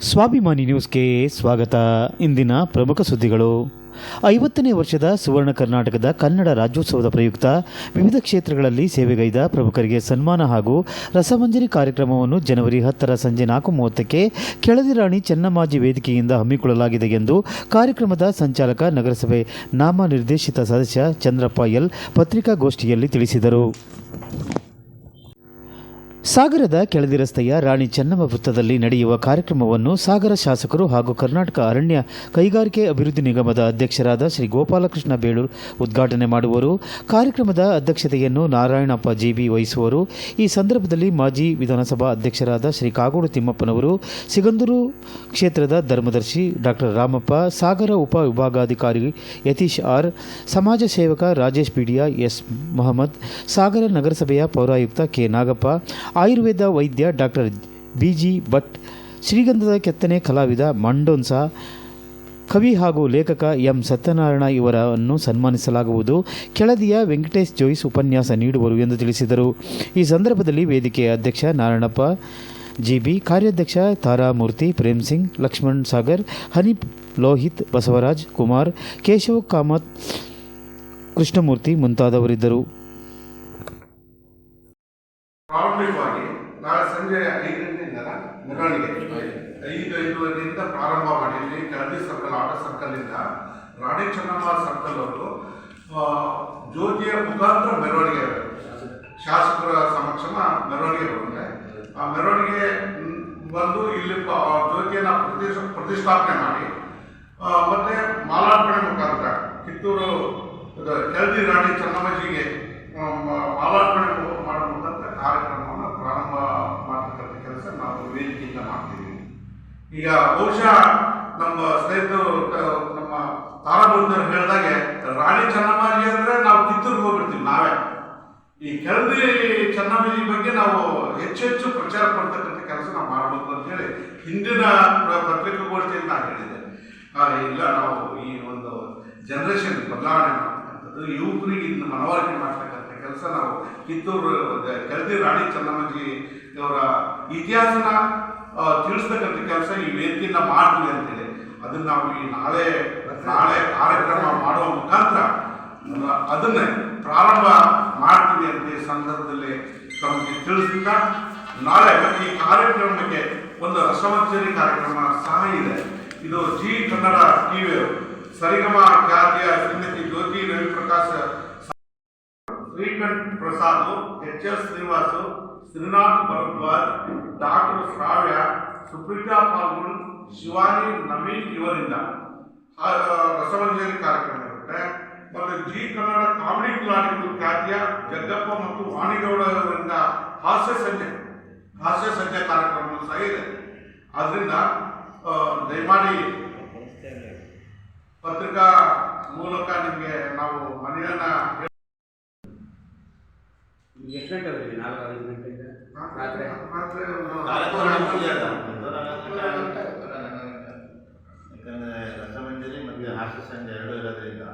ಸ್ವಾಭಿಮಾನಿ ನ್ಯೂಸ್ಗೆ ಸ್ವಾಗತ. ಇಂದಿನ ಪ್ರಮುಖ ಸುದ್ದಿಗಳು. ಐವತ್ತನೇ ವರ್ಷದ ಸುವರ್ಣ ಕರ್ನಾಟಕದ ಕನ್ನಡ ರಾಜ್ಯೋತ್ಸವದ ಪ್ರಯುಕ್ತ ವಿವಿಧ ಕ್ಷೇತ್ರಗಳಲ್ಲಿ ಸೇವೆಗೈದ ಪ್ರಮುಖರಿಗೆ ಸನ್ಮಾನ ಹಾಗೂ ರಸಮಂಜರಿ ಕಾರ್ಯಕ್ರಮವನ್ನು ಜನವರಿ ಹತ್ತರ ಸಂಜೆ ನಾಲ್ಕು ಮೂವತ್ತಕ್ಕೆ ಕೆಳದಿರಾಣಿ ಚೆನ್ನಮ್ಮಾಜಿ ವೇದಿಕೆಯಿಂದ ಹಮ್ಮಿಕೊಳ್ಳಲಾಗಿದೆ ಎಂದು ಕಾರ್ಯಕ್ರಮದ ಸಂಚಾಲಕ ನಗರಸಭೆ ನಾಮನಿರ್ದೇಶಿತ ಸದಸ್ಯ ಚಂದ್ರಪ್ಪ ಎಲ್ ಪತ್ರಿಕಾಗೋಷ್ಠಿಯಲ್ಲಿ ತಿಳಿಸಿದರು. ಸಾಗರದ ಕೆಳದಿ ರಸ್ತೆಯ ರಾಣಿ ಚೆನ್ನಮ್ಮ ವೃತ್ತದಲ್ಲಿ ನಡೆಯುವ ಕಾರ್ಯಕ್ರಮವನ್ನು ಸಾಗರ ಶಾಸಕರು ಹಾಗೂ ಕರ್ನಾಟಕ ಅರಣ್ಯ ಕೈಗಾರಿಕೆ ಅಭಿವೃದ್ಧಿ ನಿಗಮದ ಅಧ್ಯಕ್ಷರಾದ ಶ್ರೀ ಗೋಪಾಲಕೃಷ್ಣ ಬೇಳೂರು ಉದ್ಘಾಟನೆ ಮಾಡುವರು. ಕಾರ್ಯಕ್ರಮದ ಅಧ್ಯಕ್ಷತೆಯನ್ನು ನಾರಾಯಣಪ್ಪ ಜಿಬಿ ವಹಿಸುವರು. ಈ ಸಂದರ್ಭದಲ್ಲಿ ಮಾಜಿ ವಿಧಾನಸಭಾ ಅಧ್ಯಕ್ಷರಾದ ಶ್ರೀ ಕಾಗೋಡು ತಿಮ್ಮಪ್ಪನವರು, ಸಿಗಂದೂರು ಕ್ಷೇತ್ರದ ಧರ್ಮದರ್ಶಿ ಡಾಕ್ಟರ್ ರಾಮಪ್ಪ, ಸಾಗರ ಉಪ ವಿಭಾಗಾಧಿಕಾರಿ ಯತೀಶ್ ಆರ್, ಸಮಾಜ ಸೇವಕ ರಾಜೇಶ್ ಬಿಡಿಯಾ ಎಸ್ ಮೊಹಮ್ಮದ್, ಸಾಗರ ನಗರಸಭೆಯ ಪೌರಾಯುಕ್ತ ಕೆ ನಾಗಪ್ಪ ಆಯುರ್ವೇದ ವೈದ್ಯ ಡಾಕ್ಟರ್ ಬಿ ಜಿ ಭಟ್, ಶ್ರೀಗಂಧದ ಕೆತ್ತನೆ ಕಲಾವಿದ ಮಂಡೋನ್ಸ, ಕವಿ ಹಾಗೂ ಲೇಖಕ ಎಂ ಸತ್ಯನಾರಾಯಣ ಇವರನ್ನು ಸನ್ಮಾನಿಸಲಾಗುವುದು. ಕೆಳದಿಯ ವೆಂಕಟೇಶ್ ಜೋಯಿಸ್ ಉಪನ್ಯಾಸ ನೀಡುವರು ಎಂದು ತಿಳಿಸಿದರು. ಈ ಸಂದರ್ಭದಲ್ಲಿ ವೇದಿಕೆಯ ಅಧ್ಯಕ್ಷ ನಾರಾಯಣಪ್ಪ, ಜಿಬಿ ಕಾರ್ಯಾಧ್ಯಕ್ಷ ತಾರಾಮೂರ್ತಿ ಪ್ರೇಮ್ ಸಿಂಗ್, ಲಕ್ಷ್ಮಣ್ ಸಾಗರ್ ಹನೀಪ್ ಲೋಹಿತ್, ಬಸವರಾಜ್ ಕುಮಾರ್, ಕೇಶವ್ ಕಾಮತ್, ಕೃಷ್ಣಮೂರ್ತಿ ಮುಂತಾದವರಿದ್ದರು. ಪ್ರಾರಂಭಿಕವಾಗಿ ನಾಳೆ ಸಂಜೆ ಐದು ಗಂಟೆಯಿಂದ ಮೆರವಣಿಗೆ ಐದು, ಐದುವರೆಯಿಂದ ಪ್ರಾರಂಭ ಮಾಡಿ ಇಲ್ಲಿ ಕೆಳದಿ ಸರ್ಕಲ್, ಆಟೋ ಸರ್ಕಲ್ ಇಂದ ರಾಣಿ ಚೆನ್ನಮ್ಮ ಸರ್ಕಲ್ ಅವರು ಜ್ಯೋತಿಯ ಮುಖಾಂತರ ಮೆರವಣಿಗೆ ಶಾಸಕರ ಸಮಕ್ಷಮ ಮೆರವಣಿಗೆ ಬರುತ್ತೆ. ಆ ಮೆರವಣಿಗೆ ಬಂದು ಇಲ್ಲಿ ಜ್ಯೋತಿಯನ್ನು ಪ್ರತಿಷ್ಠಾಪನೆ ಮಾಡಿ ಮತ್ತೆ ಮಾಲಾರ್ಪಣೆ ಮುಖಾಂತರ ಕಿತ್ತೂರು ಕೆಳದಿ ರಾಣಿ ಚೆನ್ನಮ್ಮಜಿಗೆ ಮಾಲಾರ್ಪಣೆ ಮು- ಮಾಡೋ ಮುಖಾಂತರ ಕಾರ್ಯಕ್ರಮವನ್ನು ಪ್ರಾರಂಭ ಮಾಡತಕ್ಕಂಥ ಕೆಲಸ ನಾವು ವೇದಿಕೆಯಿಂದ ಮಾಡ್ತೀವಿ ಈಗ ಬಹುಶಃ ನಮ್ಮ ಸ್ನೇಹಿತರು ನಮ್ಮ ತಾರಾಮೂರ್ತಿಯವರು ಹೇಳಿದಾಗೆ, ರಾಣಿ ಚೆನ್ನಮ್ಮಾಜಿ ಅಂದ್ರೆ ನಾವು ಕಿತ್ತೂರಿಗೆ ಹೋಗ್ಬಿಡ್ತೀವಿ ನಾವೇ. ಈ ಕೆಳದಿ ಚೆನ್ನಮ್ಮಾಜಿ ಬಗ್ಗೆ ನಾವು ಹೆಚ್ಚು ಹೆಚ್ಚು ಪ್ರಚಾರ ಪಡ್ತಕ್ಕಂಥ ಕೆಲಸ ನಾವು ಮಾಡಬೇಕು ಅಂತ ಹೇಳಿ ಹಿಂದಿನ ಪತ್ರಿಕಾಗೋಷ್ಠಿಯಲ್ಲಿ ನಾನು ಹೇಳಿದೆ. ಇಲ್ಲ ನಾವು ಈ ಒಂದು ಜನರೇಷನ್ ಬದಲಾವಣೆ ಮಾಡ್ತಕ್ಕಂಥದ್ದು, ಯುವಕರಿಗೆ ಇದನ್ನ ಮನವರಿಕೆ ಮಾಡ್ತಕ್ಕಂಥ ಕೆಲಸ ನಾವು ಕಿತ್ತೂರು ಕೆಳದಿ ರಾಣಿ ಚೆನ್ನಮ್ಮಾಜಿ ಅವರ ಇತಿಹಾಸನ ತಿಳಿಸ್ತಕ್ಕಂಥ ಕೆಲಸ ಈ ವೇದಿಕೆಯಿಂದ ಮಾಡ್ತೀವಿ ಅಂತೇಳಿ. ಅದನ್ನ ನಾವು ಈ ನಾಳೆ ನಾಳೆ ಕಾರ್ಯಕ್ರಮ ಮಾಡುವ ಮುಖಾಂತರ ಅದನ್ನ ಪ್ರಾರಂಭ ಮಾಡ್ತೀವಿ ಅಂತ ಈ ಸಂದರ್ಭದಲ್ಲಿ ತಮಗೆ ತಿಳಿಸ್ತಾ ನಾಳೆ ಈ ಕಾರ್ಯಕ್ರಮಕ್ಕೆ ಒಂದು ರಸಮಂಜರಿ ಕಾರ್ಯಕ್ರಮ ಸಹ ಇದೆ. ಇದು ಜಿ ಕನ್ನಡ ಟಿವಿ ಸರಿಗಮ ಖ್ಯಾತಿಯ Shrimati Jyothi Raviprakash Srikanth Prasad, H S Srinivasu Srinath Bharadwaj doctor Shravya Supreetha Phalgun Shivani Naveen ಇವರಿಂದ. ಆ, ರಸಮಂಜರಿ ಕಾರ್ಯಕ್ರಮ ಇರುತ್ತೆ. ಮತ್ತು ಜಿ ಕನ್ನಡ ಕಾಮಿಡಿ ಕ್ಲಾನಿಕಲ್ ಖ್ಯಾತಿಯ ಜಗ್ಗಪ್ಪ ಮತ್ತು ವಾಣಿಗೌಡ ಅವರಿಂದ ಹಾಸ್ಯ ಸಂಜೆ ಹಾಸ್ಯ ಸಂಜೆ ಕಾರ್ಯಕ್ರಮ ಸಹ ಇದೆ. ಆದ್ದರಿಂದ ದಯಮಾಡಿ ಪತ್ರಿಕಾ ಮೂಲಕ ನಿಮಗೆ ನಾವು ಮನೆಯನ್ನ ಎಷ್ಟು ಗಂಟೆವರೆಗೆ ನಾಲ್ಕು ಐದು ಗಂಟೆಯಿಂದ ರಾತ್ರಿ? ರಾತ್ರಿ ಒಂದು ಯಾಕಂದ್ರೆ ರಸಮಂಜರಿ ಮತ್ತು ಹಾಸ್ಯ ಸಂಜೆ ಎರಡು ಇರೋದ್ರಿಂದ